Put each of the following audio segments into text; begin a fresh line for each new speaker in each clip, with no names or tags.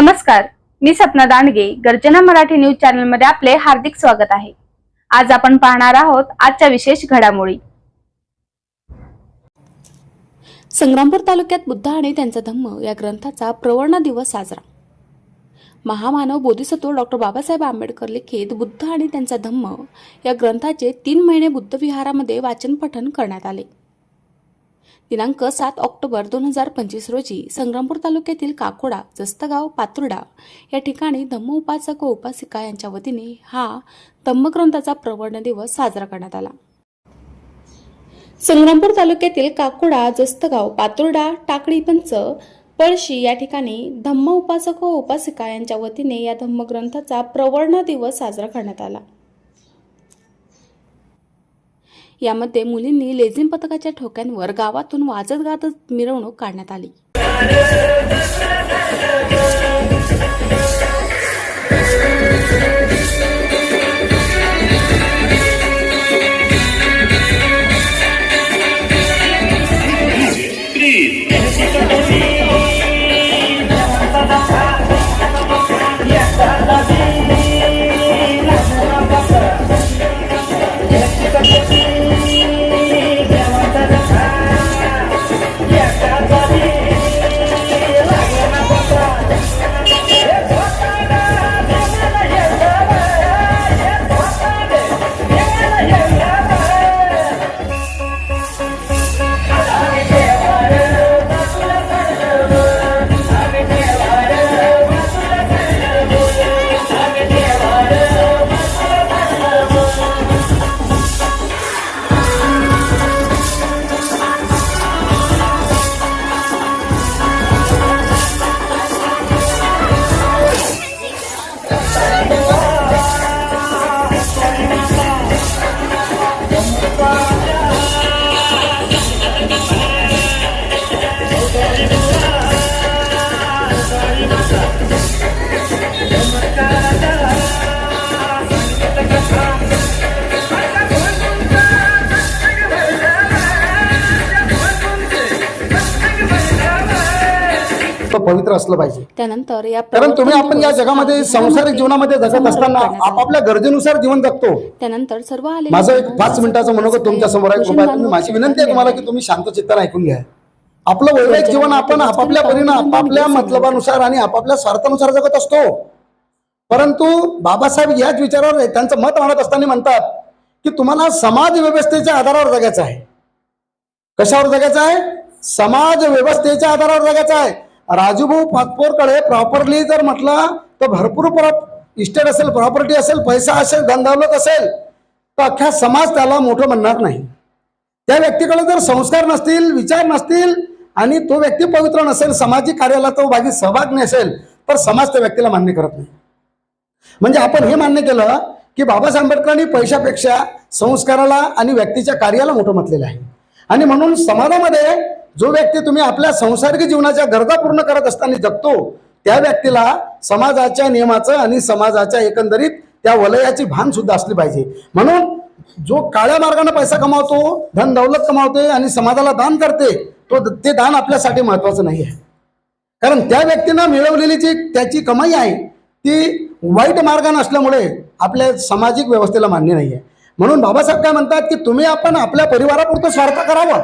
नमस्कार मी सपना दांडगे गर्जना मराठी न्यूज चॅनलमध्ये आपले हार्दिक स्वागत आहे. आज आपण पाहणार आहोत आजच्या विशेष घडामोडी.
संग्रामपूर तालुक्यात बुद्ध आणि त्यांचा धम्म या ग्रंथाचा प्रवर्ण दिवस साजरा. महामानव बोधिसत्व डॉक्टर बाबासाहेब आंबेडकर लिखित बुद्ध आणि त्यांचा धम्म या ग्रंथाचे तीन महिने बुद्ध विहारामध्ये वाचन पठण करण्यात आले. दिनांक सात ऑक्टोबर दोन हजार पंचवीस रोजी संग्रामपूर तालुक्यातील काकोडा जस्तगाव पातुर्डा या ठिकाणी धम्म उपासक व उपासिका यांच्या वतीने हा धम्मग्रंथाचा प्रवर्ण दिवस साजरा करण्यात आला. संग्रामपूर तालुक्यातील काकोडा जस्तगाव पातुर्डा टाकळी पंच पळशी या ठिकाणी धम्म उपासक व उपासिका यांच्या वतीने या धम्मग्रंथाचा प्रवर्ण दिवस साजरा करण्यात आला. यामध्ये मुलींनी लेझिम पथकाच्या ठोक्यांवर गावातून वाजत गाजत मिरवणूक काढण्यात आली.
तो पवित्र असलं पाहिजे.
त्यानंतर या
कारण तुम्ही आपण या जगामध्ये सांसारिक जीवनामध्ये जगत असताना. आपापल्या गरजेनुसार जीवन जगतो.
त्यानंतर सर्व आले
माझं एक पाच मिनिटाचं मनोगत तुमच्यासमोर आहे. कृपया तुम्ही माझी विनंती आहे तुम्हाला की तुम्ही शांत चित्ताने ऐकून घ्या. आपलं वैवाहिक जीवन आपण आपापल्या परीनं आपापल्या मतलबानुसार आणि आपापल्या स्वार्थानुसार जगत असतो. परंतु बाबासाहेब याच विचारावर त्यांचं मत मांडत असताना म्हणतात की तुम्हाला समाज व्यवस्थेच्या आधारावर जगायचं आहे. कशावर जगायचं आहे? समाज व्यवस्थेच्या आधारावर जगायचं आहे. राजूभाऊ पाचपोरकडे प्रॉपरली जर म्हटलं तर भरपूर इस्टेट असेल प्रॉपर्टी असेल पैसा असेल धंदावलत असेल तर अख्खा समाज त्याला मोठं म्हणणार नाही. त्या व्यक्तीकडे जर संस्कार नसतील विचार नसतील आणि तो व्यक्ती पवित्र नसेल सामाजिक कार्याला तो बाकी सहभाग नसेल तर समाज त्या व्यक्तीला मान्य करत नाही. म्हणजे आपण हे मान्य केलं की बाबासाहेब आंबेडकरांनी पैशापेक्षा संस्काराला आणि व्यक्तीच्या कार्याला मोठं म्हटलेलं आहे. आणि म्हणून समाजामध्ये जो व्यक्ती तुम्ही आपल्या संसारिक जीवनाच्या गरजा पूर्ण करत असताना जगतो त्या व्यक्तीला समाजाच्या नियमाचं आणि समाजाच्या एकंदरीत त्या वलयाची भान सुद्धा असली पाहिजे. म्हणून जो काळ्या मार्गाने पैसा कमावतो धन दौलत कमावते आणि समाजाला दान करते तो ते दान आपल्यासाठी महत्वाचं नाही आहे. कारण त्या व्यक्तीनं मिळवलेली जी त्याची कमाई आहे ती वाईट मार्गाने असल्यामुळे आपल्या सामाजिक व्यवस्थेला मान्य नाही आहे म्हणून बाबासाहेब काय म्हणतात की तुम्ही आपण आपल्या परिवारापुरतं स्वार्थ करावं.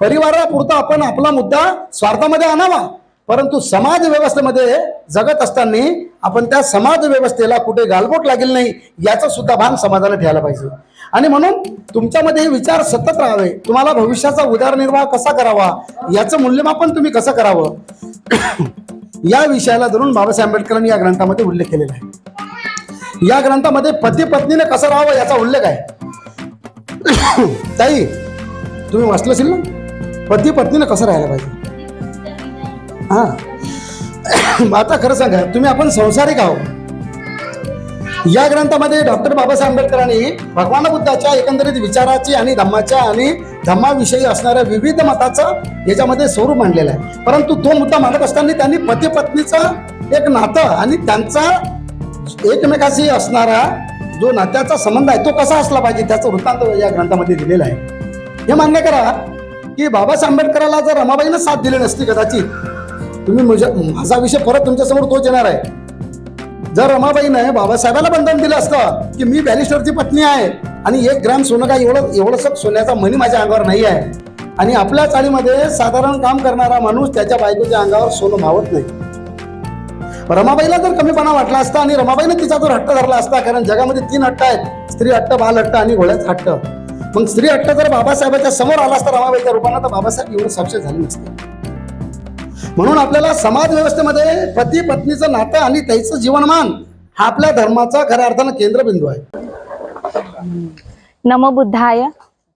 परिवारापुरता आपण आपला मुद्दा स्वार्थामध्ये आणावा. परंतु समाज व्यवस्थेमध्ये जगत असताना आपण त्या समाज व्यवस्थेला कुठे गालबोट लागेल नाही याचं सुद्धा भान समाजाला ठेवायला पाहिजे. आणि म्हणून तुमच्यामध्ये हे विचार सतत राहावे. तुम्हाला भविष्याचा उदारनिर्वाह कसा करावा याचं मूल्यमापन तुम्ही कसं करावं? या विषयाला धरून बाबासाहेब आंबेडकरांनी या ग्रंथामध्ये उल्लेख केलेला आहे. या ग्रंथामध्ये पती पत्नीने कसं राहावं याचा उल्लेख आहे. ताई तुम्ही वाचलं असेल ना? पती पत्नीने कसं राहायला पाहिजे? हा. आता खरं सांगा तुम्ही आपण संसारिक आहोत. या ग्रंथामध्ये डॉक्टर बाबासाहेब आंबेडकरांनी भगवान बुद्धाच्या एकंदरीत विचाराची आणि धम्माच्या आणि धम्माविषयी असणाऱ्या विविध मताचं याच्यामध्ये स्वरूप मांडलेलं आहे. परंतु तो मुद्दा मांडत असताना त्यांनी पती पत्नीचं एक नातं आणि त्यांचा एकमेकाशी असणारा जो नात्याचा संबंध आहे तो कसा असला पाहिजे त्याचं वृत्तांत या ग्रंथामध्ये दिलेला आहे. हे मान्य करा की बाबासाहेब आंबेडकराला जर रमाबाईनं साथ दिली नसती कदाचित तुम्ही म्हणजे माझा विषय परत तुमच्यासमोर तोच येणार आहे. जर रमाबाईनं बाबासाहेबांना बंधन दिलं असतं की मी बॅरिस्टरची पत्नी आहे आणि एक ग्राम सोनं काय एवढं एवढंसं सोन्याचा मणी माझ्या अंगावर नाही आहे आणि आपल्या चाळीमध्ये साधारण काम करणारा माणूस त्याच्या बायकोच्या अंगावर सोनं मावत नाही. रमाबाईला जर कमीपणा वाटला असता आणि रमाबाईने तिचा जर हट्ट धरला असता कारण जगामध्ये तीन हट्ट आहेत स्त्री हट्ट बाल हट्ट आणि घोड्याचा हट्ट. मग स्त्री हट्ट जर बाबासाहेबाच्या समोर आला असता रमाबाईच्या रूपानं तर बाबासाहेब एवढं साक्ष झाले नसते. म्हणून आपल्याला समाज व्यवस्थेमध्ये पती पत्नीचं नातं आणि त्याचं जीवनमान हा आपल्या धर्माचा खऱ्या अर्थानं केंद्रबिंदू आहे.
नमो बुद्धाय.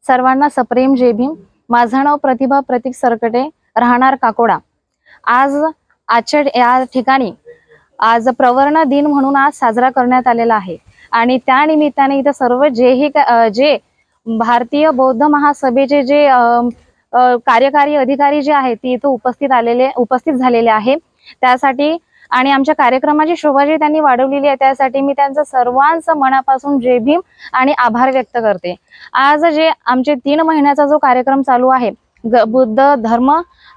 सर्वांना सप्रेम जे भीम. माझं नाव प्रतिभा प्रतीक सरकटे. राहणार काकोडा. आज आजच्या या ठिकाणी आज प्रवर्ण दिन म्हणून आज साजरा करण्यात आलेला आहे. आणि त्या निमित्ताने इथं सर्व जेही का- जे भारतीय बौद्ध महासभेचे जे कार्यकारी अधिकारी जे आहेत ते इथं उपस्थित आलेले उपस्थित झालेले आहे. त्यासाठी आणि आमच्या कार्यक्रमाची शोभा जी त्यांनी वाढवलेली आहे त्यासाठी मी त्यांचं सर्वांचं मनापासून जय भीम आणि आभार व्यक्त करते. आज जे आमचे तीन महिन्याचा जो कार्यक्रम चालू आहे ग- बुद्ध धर्म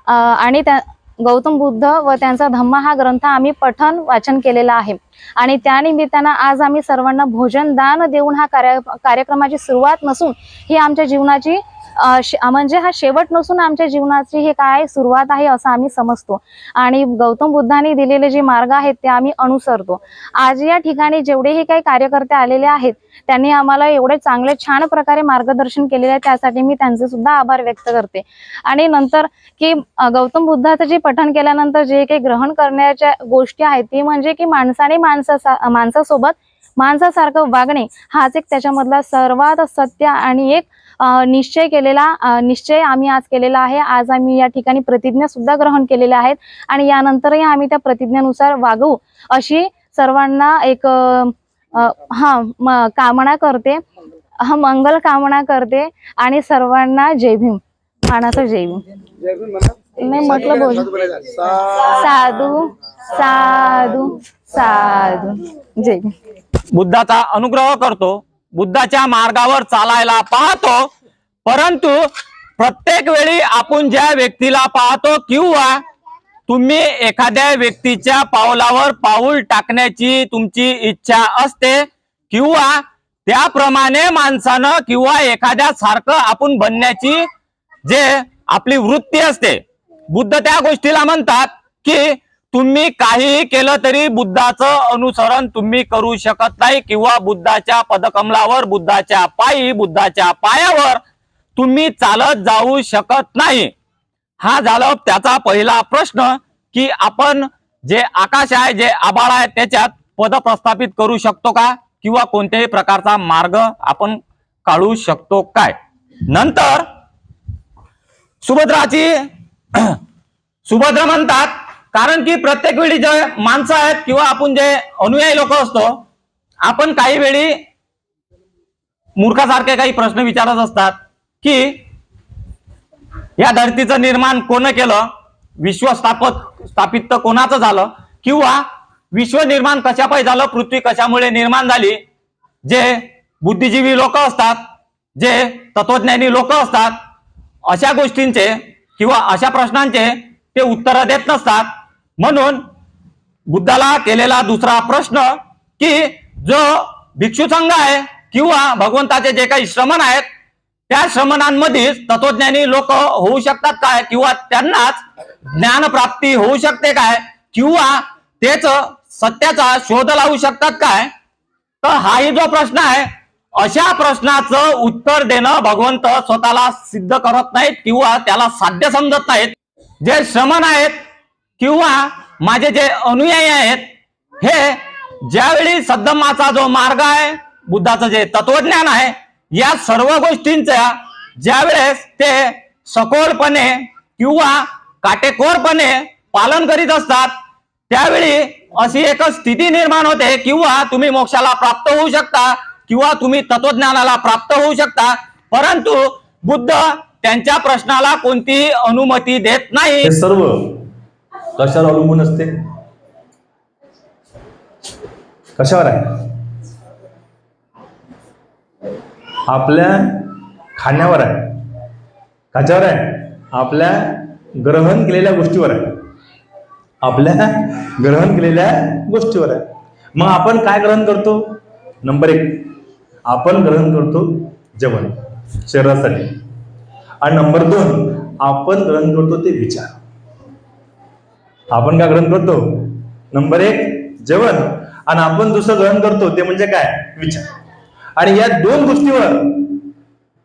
आणि त्या गौतम बुद्ध व त्यांचा धम्म हा ग्रंथ आम्ही पठन वाचन केलेला आहे. आणि त्यानिमित्तानं आज आम्ही सर्वांना भोजन दान देऊन हा कार्य कार्यक्रमाची सुरुवात नसून ही आमच्या जीवनाची म्हणजे हा शेवट नसून आमच्या जीवनाची हे काय सुरुवात आहे असं आम्ही समजतो. आणि गौतम बुद्धांनी दिलेले जे मार्ग आहेत ते आम्ही अनुसरतो. आज या ठिकाणी जेवढेही काही कार्यकर्ते आलेले आहेत त्यांनी आम्हाला एवढे चांगले छान प्रकारे मार्गदर्शन केलेले आहे त्यासाठी मी त्यांचे सुद्धा आभार व्यक्त करते. आणि नंतर की गौतम बुद्धाचं जे पठण केल्यानंतर जे काही ग्रहण करण्याच्या गोष्टी आहेत ती म्हणजे की माणसाने माणसा माणसासोबत माणसासारखं वागणे हाच एक त्याच्यामधला सर्वात सत्य आणि एक निश्चय केलेला निश्चय आम्ही आज केलेला आहे. आज आम्ही या ठिकाणी प्रतिज्ञा सुद्धा ग्रहण केलेल्या आहेत. आणि यानंतरही आम्ही त्या प्रतिज्ञेनुसार वागू अशी सर्वांना एक हा म- कामना करते. हा मंगल कामना करते. आणि सर्वांना जय भीम. मानाचं जय भीम. नाही म्हटलं बोल. साधू साधू साधू. जय भीम.
बुद्धाचा अनुग्रह करतो. बुद्धाच्या मार्गावर चालायला पाहतो परंतु प्रत्येक वेळी आपण ज्या व्यक्तीला पाहतो किंवा तुम्ही एखाद्या व्यक्तीच्या पावलावर पाऊल टाकण्याची तुमची इच्छा असते किंवा त्याप्रमाणे माणसानं किंवा एखाद्या सारखं आपण बनण्याची जे आपली वृत्ती असते. बुद्ध त्या गोष्टीला म्हणतात की तुम्ही काहीही केलं तरी बुद्धाचं अनुसरण तुम्ही करू शकत नाही. किंवा बुद्धाच्या पदकमलावर बुद्धाच्या पायी बुद्धाच्या पायावर तुम्ही चालत जाऊ शकत नाही. हा झाला त्याचा पहिला प्रश्न की आपण जे आकाश आहे जे आबाळ आहे त्याच्यात पद प्रस्थापित करू शकतो का? किंवा कोणत्याही प्रकारचा मार्ग आपण काढू शकतो काय? नंतर सुभद्राची सुभद्र म्हणतात कारण की प्रत्येक वेळी जे माणसं आहेत किंवा आपण जे अनुयायी लोक असतो आपण काही वेळी मूर्खासारखे काही प्रश्न विचारत असतात की या धरतीचं निर्माण कोण केलं? विश्व स्थापत स्थापित तर कोणाचं झालं? किंवा विश्व निर्माण कशापायी झालं? पृथ्वी कशामुळे निर्माण झाली? जे बुद्धिजीवी लोक असतात जे तत्वज्ञानी लोक असतात अशा गोष्टींचे किंवा अशा प्रश्नांचे ते उत्तरं देत नसतात. म्हणून बुद्धाला केलेला दुसरा प्रश्न की जो भिक्षू संघ आहे किंवा भगवंताचे जे काही श्रमण आहेत त्या श्रमणांमध्येच तत्वज्ञानी लोक होऊ शकतात काय? किंवा त्यांनाच ज्ञानप्राप्ती होऊ शकते काय? किंवा तेच सत्याचा शोध लावू शकतात काय? तर हाही जो प्रश्न आहे अशा प्रश्नाचं उत्तर देणं भगवंत स्वतःला सिद्ध करत नाहीत किंवा त्याला साध्य समजत नाहीत. जे श्रमण आहेत किंवा माझे जे अनुयायी आहेत हे ज्यावेळी सद्धम्माचा जो मार्ग आहे बुद्धाचं जे तत्वज्ञान आहे या सर्व गोष्टींचा ज्यावेळेस ते सखोलपणे किंवा काटेकोरपणे पालन करीत असतात त्यावेळी अशी एक स्थिती निर्माण होते किंवा तुम्ही मोक्षाला प्राप्त होऊ शकता किंवा तुम्ही तत्वज्ञानाला प्राप्त होऊ शकता परंतु बुद्ध त्यांच्या प्रश्नाला कोणतीही अनुमती देत नाही.
सर्व कशावर अवलंबून असते? कशावर आहे? आपल्या खाण्यावर आहे. कशावर आहे? आपल्या ग्रहण केलेल्या गोष्टीवर आहे. आपल्या ग्रहण केलेल्या गोष्टीवर आहे. मग आपण काय ग्रहण करतो? नंबर एक आपण ग्रहण करतो जेवण शरीरासाठी. आणि नंबर दोन आपण ग्रहण करतो ते विचार. आपण काय ग्रहण करतो? नंबर एक जेवण. आणि आपण दुसरं ग्रहण करतो ते म्हणजे काय? विचार. आणि या दोन गोष्टीवर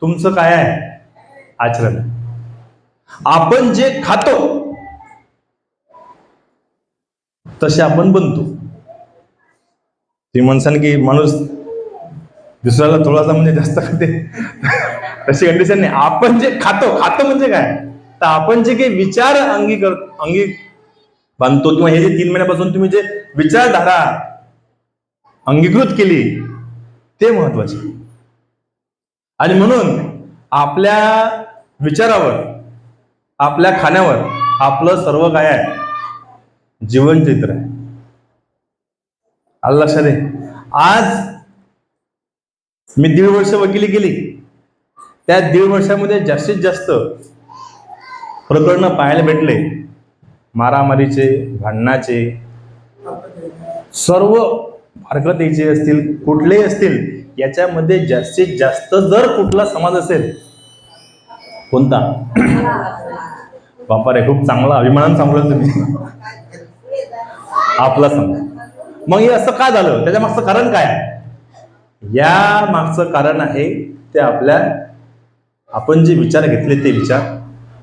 तुमचं काय आहे? आचरण. आपण जे खातो तसे आपण बनतो. ती म्हणसान की माणूस दुसऱ्याला थोडासा म्हणजे जास्त खाते. तशी कंडिशन नाही. आपण जे खातो खातो म्हणजे काय? तर आपण जे काही विचार अंगी कर अंगी बांधतो किंवा हे जे तीन महिन्यापासून तुम्ही जे विचारधारा अंगीकृत केली ते महत्त्वाचे. आणि म्हणून आपल्या विचारावर आपल्या खाण्यावर आपलं सर्व काय आहे? जीवनचित्र आहे. आलं लक्षात आज मी दीड वर्ष वकिली केली. त्या दीड वर्षामध्ये जास्तीत जास्त प्रकरणं पाहायला भेटले. मारामारीचे भांडणाचे सर्व हरकतीचे असतील कुठलेही असतील याच्यामध्ये जास्तीत जास्त जर कुठला समाज असेल कोणता? बापा रे खूप चांगला अभिमानानं सांगलं तुम्ही. आपला समाज. मग हे असं काय झालं? त्याच्या मागचं कारण काय? आहे? या मागचं कारण आहे ते आपल्या आपण जे विचार घेतले ते विचार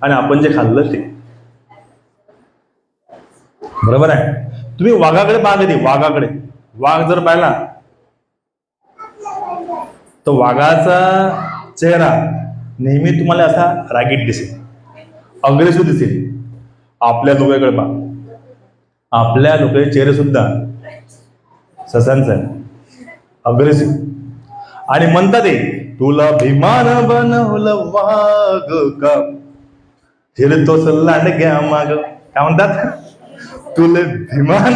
आणि आपण जे खाल्लं ते. बरोबर आहे. तुम्ही वाघाकडे पहा कधी वाघाकडे. वाघ जर पाहिला तर वाघाचा चेहरा नेहमी तुम्हाला असा रागीट दिसेल. अग्रेसिव्ह दिसेल. आपल्या लोकांकडे पहा. आपल्या लोकांचे चेहरे सुद्धा ससांचा आहे अग्रेसिव्ह आणि म्हणतात ते तुला भीमान बनवलं वाघ का? नाही घ्या माग. काय म्हणतात? तुले भीमान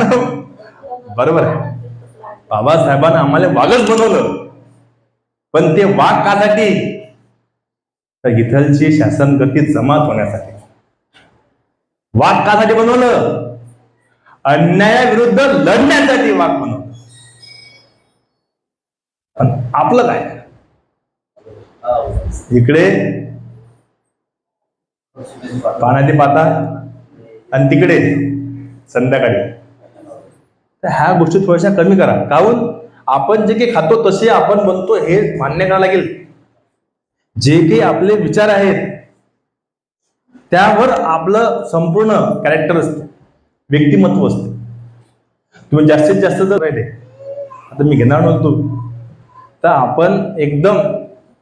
बरोबर आहे. बाबासाहेबांना आम्हाला वाघच बनवलं. पण ते वाघ कासाठी? तर इथलची शासन गती जमात होण्यासाठी. वाघ कासाठी बनवलं. अन्यायाविरुद्ध लढण्यासाठी वाघ बनवलं. पण आपलं काय? इकडे. पाण्याची पाता आणि तिकडे. संध्याकाळी. तर ह्या गोष्टी थोड्याशा कमी करा. काहून? आपण जे काही खातो तसे आपण बनतो हे मान्य करावं लागेल. जे काही आपले विचार आहेत त्यावर आपलं संपूर्ण कॅरेक्टर असते. व्यक्तिमत्व असते. तुम्ही जास्तीत जास्त जर राहिले आता मी घेणार नव्हतो. तर आपण एकदम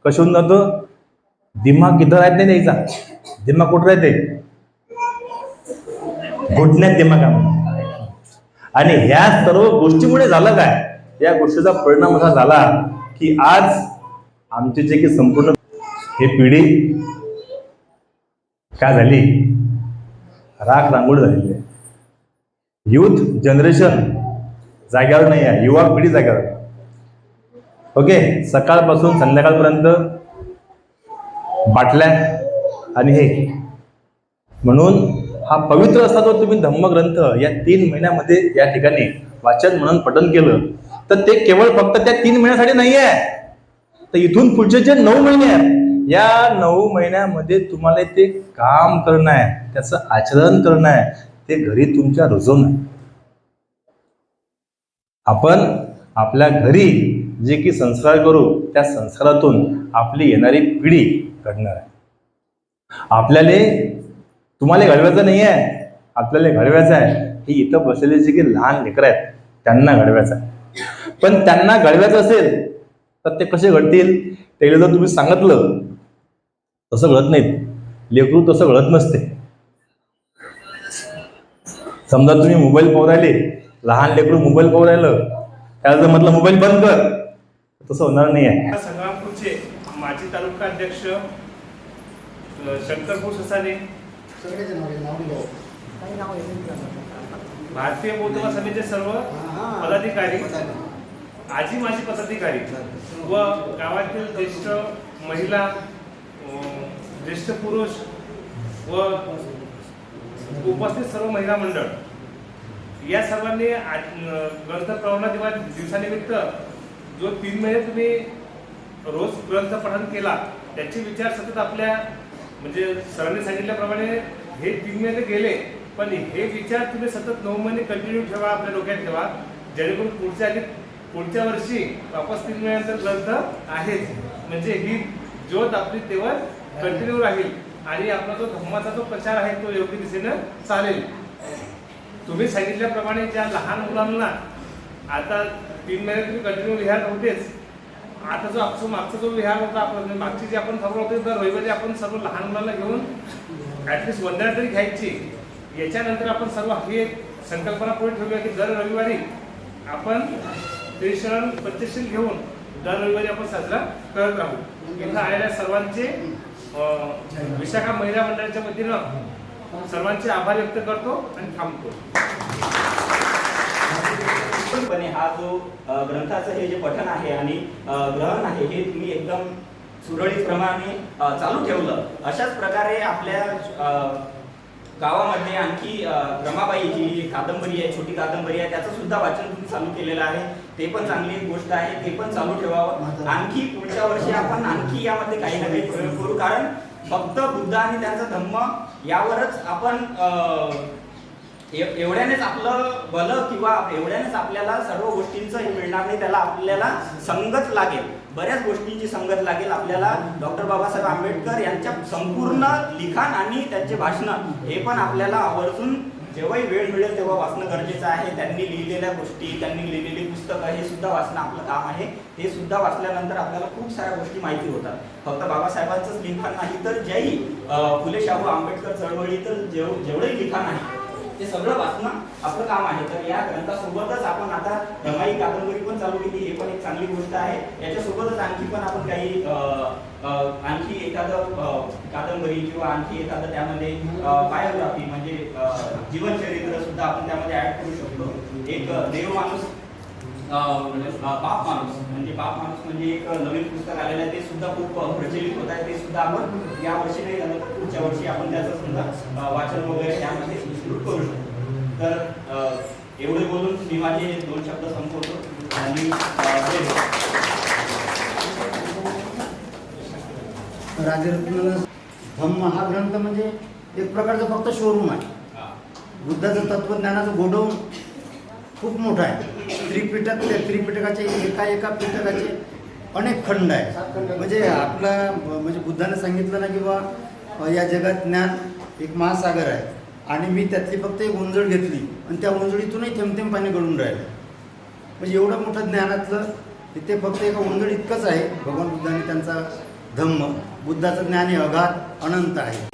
कशून होऊन जातो? दिमाग इथं राहत नाही द्यायचा. दिमाग कुठं राहते? घुटण्यात दिमाग आणि ह्या सर्व गोष्टीमुळे झालं काय? या गोष्टीचा परिणाम असा झाला की आज आमचे जे की संपूर्ण हे पिढी काय झाली? राख रांगोळी झालेली आहे. युथ जनरेशन जाग्यावर नाही आहे. युवा पिढी जाग्यावर. ओके सकाळपासून संध्याकाळपर्यंत बाटल्या आणि हे. म्हणून हा पवित्र असा जो तुम्ही धम्मग्रंथ या तीन महिन्यामध्ये या ठिकाणी वाचन म्हणून पठन केलं. तर ते केवळ फक्त त्या तीन महिन्यासाठी नाही आहे तर इथून पुढचे जे नऊ महिने आहेत या नऊ महिन्यामध्ये तुम्हाला ते काम करणं आहे त्याचं आचरण करणं आहे ते घरी तुमच्या रुजवणं आहे. आपण आपल्या घरी जे की संस्कार करू त्या संस्कारातून आपली येणारी पिढी घडणार आहे. आपल्याला तुम्हाला घडवायचं नाही आहे आपल्याला घडवायचं आहे. हे इथं बसलेले जे की लहान लेकरं आहेत त्यांना घडवायचं आहे. पण त्यांना घडवायचं असेल तर ते कसे घडतील? त्याला जर तुम्ही सांगितलं तसं घडत नाहीत. लेकरू तसं घडत नसते. समजा तुम्ही मोबाईल पाहू राहिले लहान लेकरू मोबाईल पाहू राहिलं त्याला जर म्हटलं मोबाईल बंद कर तसं होणार नाही आहे
संग्रामपूरचे माजी तालुका अध्यक्ष शंकरपूर ससाने भारतीय बौद्ध सभेचे सर्व पदाधिकारी आजी माजी पदाधिकारी व गावातील ज्येष्ठ महिला ज्येष्ठ पुरुष व उपस्थित सर्व महिला मंडळ या सर्वांनी आज- ग्रंथ प्रवणा दिवस दिवसानिमित्त जो तीन महिने तुम्ही रोज ग्रंथ पठण केला त्याचे विचार सतत आपल्या म्हणजे सरांनी सांगितल्याप्रमाणे हे तीन महिने गेले पण हे विचार तुम्ही सतत नऊ महिने कंटिन्यू ठेवा आपल्या डोक्यात ठेवा. जेणेकरून पुढच्या आधी पुढच्या वर्षी वापस तीन महिन्यानंतर ग्रंथ आहेच. म्हणजे ही ज्योत आपली तेव्हा कंटिन्यू राहील. आणि आपला जो धम्माचा जो प्रचार आहे तो योग्य दिशेनं चालेल. तुम्ही सांगितल्याप्रमाणे ज्या लहान मुलांना आता तीन महिने तुम्ही कंटिन्यू लिहायला होतेच आता जो आपला मागचा जो विहार होता आपला मागची जी आपण खबर होते तर रविवारी आपण सर्व लहान मुलांना घेऊन ॲटलिस्ट वंदना तरी घ्यायची. याच्यानंतर आपण सर्व ही एक संकल्पना पुढे ठेवूया की दर रविवारी आपण त्रिशरण पंचशील घेऊन दर रविवारी आपण साजरा करत राहू. इथं आलेल्या सर्वांचे विशाखा महिला मंडळाच्या वतीनं सर्वांचे आभार व्यक्त करतो आणि थांबतो.
निश्चितपणे हा जो ग्रंथाचं हे जे पठन आहे आणि ग्रहण आहे हे तुम्ही एकदम सुरळीत प्रमाणे चालू ठेवलं. अशाच प्रकारे आपल्या गावामध्ये आणखी रमाबाई जी कादंबरी आहे छोटी कादंबरी आहे त्याचं सुद्धा वाचन तुम्ही चालू केलेलं आहे. ते पण चांगली एक गोष्ट आहे ते पण चालू ठेवावं. आणखी पुढच्या वर्षी आपण आणखी यामध्ये काही ना काही प्रयोग करू. कारण फक्त बुद्ध आणि त्यांचा धम्म यावरच आपण एवढ्यानेच आपलं बल किंवा एवढ्यानेच आपल्याला सर्व गोष्टींचं हे मिळणार नाही त्याला आपल्याला संगत लागेल. बऱ्याच गोष्टींची संगत लागेल आपल्याला. डॉक्टर बाबासाहेब आंबेडकर यांच्या संपूर्ण लिखाण आणि त्यांचे भाषण हे पण आपल्याला आवर्जून जेव्हाही वेळ मिळेल तेव्हा वाचणं गरजेचं आहे. त्यांनी लिहिलेल्या गोष्टी त्यांनी लिहिलेली पुस्तकं हे सुद्धा वाचणं आपलं काम आहे. हे सुद्धा वाचल्यानंतर आपल्याला खूप साऱ्या गोष्टी माहिती होतात. फक्त बाबासाहेबांचंच लिखाण नाही तर ज्याही फुले शाहू आंबेडकर चळवळीचं जेव जेवढंही लिखाण आहे ते सगळं वाचणं आपलं काम आहे. तर या ग्रंथासोबतच आपण आता रमाई कादंबरी पण चालू केली. हे पण एक चांगली गोष्ट आहे. याच्यासोबतच आणखी पण आपण काही आणखी एखादं कादंबरी किंवा आणखी एखादं त्यामध्ये बायोग्राफी म्हणजे जीवनचरित्र सुद्धा आपण त्यामध्ये ऍड करू शकतो. एक देव माणूस म्हणजे, बाप माणूस म्हणजे बाप माणूस म्हणजे एक नवीन पुस्तक आलेलं आहे. ते सुद्धा खूप प्रचलित होत आहे. ते सुद्धा आपण या वर्षी नाही झालं तर पुढच्या वर्षी आपण त्याचं सुद्धा वाचन वगैरे त्यामध्ये सुरू करू शकतो तर एवढे बोलून मी माझे दोन शब्द संपवतो. आणि अं, जय हिंद.
राजरत्न धम्म हा ग्रंथ म्हणजे एक प्रकारचं फक्त शोरूम आहे. बुद्धाचं तत्वज्ञानाचं गोडवून खूप मोठं आहे. त्रिपिटक त्या त्रिपिटकाचे एका एका पिटकाचे अनेक खंड आहे म्हणजे आपला म्हणजे बुद्धाने सांगितलं ना की बा या जगात ज्ञान एक महासागर आहे. आणि मी त्यातली फक्त एक उंजळ घेतली आणि त्या उंजळीतूनही थेंबथेंब पाणी गळून राहिलं. म्हणजे एवढं मोठं ज्ञानातलं की ते फक्त एका उंजळ इतकंच आहे. भगवान बुद्धाने त्यांचा धम्म बुद्धाचं ज्ञान हे अगाध अनंत आहे.